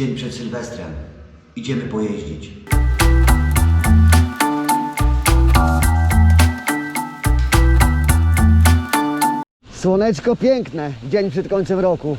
Dzień przed Sylwestrem. Idziemy pojeździć. Słoneczko piękne, dzień przed końcem roku.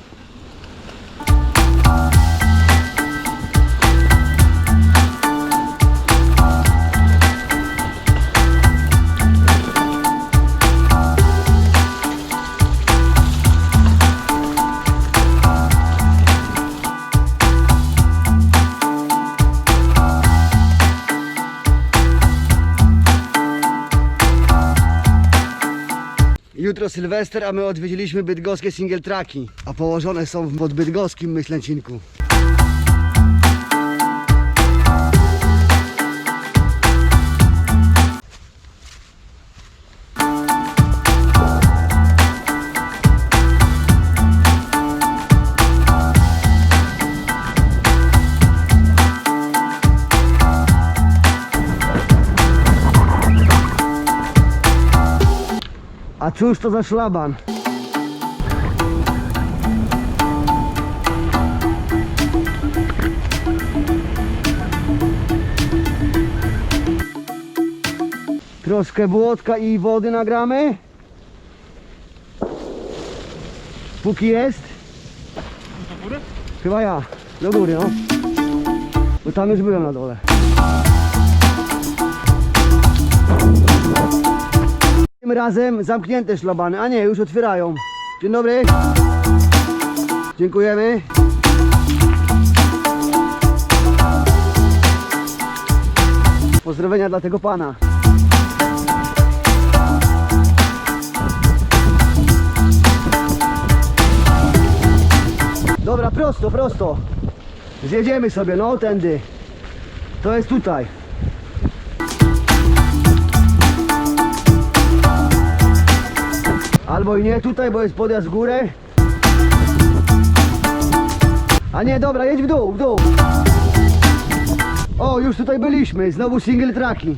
Jutro Sylwester, a my odwiedziliśmy bydgoskie single traki, a położone są w pod bydgoskim Myślęcinku. A cóż to za szlaban? Troszkę błotka i wody nagramy. Póki jest. Chyba ja. Do góry, no. Bo tam już byłem na dole. Tym razem zamknięte szlabany, a nie, już otwierają. Dzień dobry. Dziękujemy. Pozdrowienia dla tego pana. Dobra, prosto, prosto. Zjedziemy sobie, no tędy. To jest tutaj. Albo i nie tutaj, bo jest podjazd w górę. A nie, dobra, jedź w dół, w dół. O, już tutaj byliśmy, znowu single traki.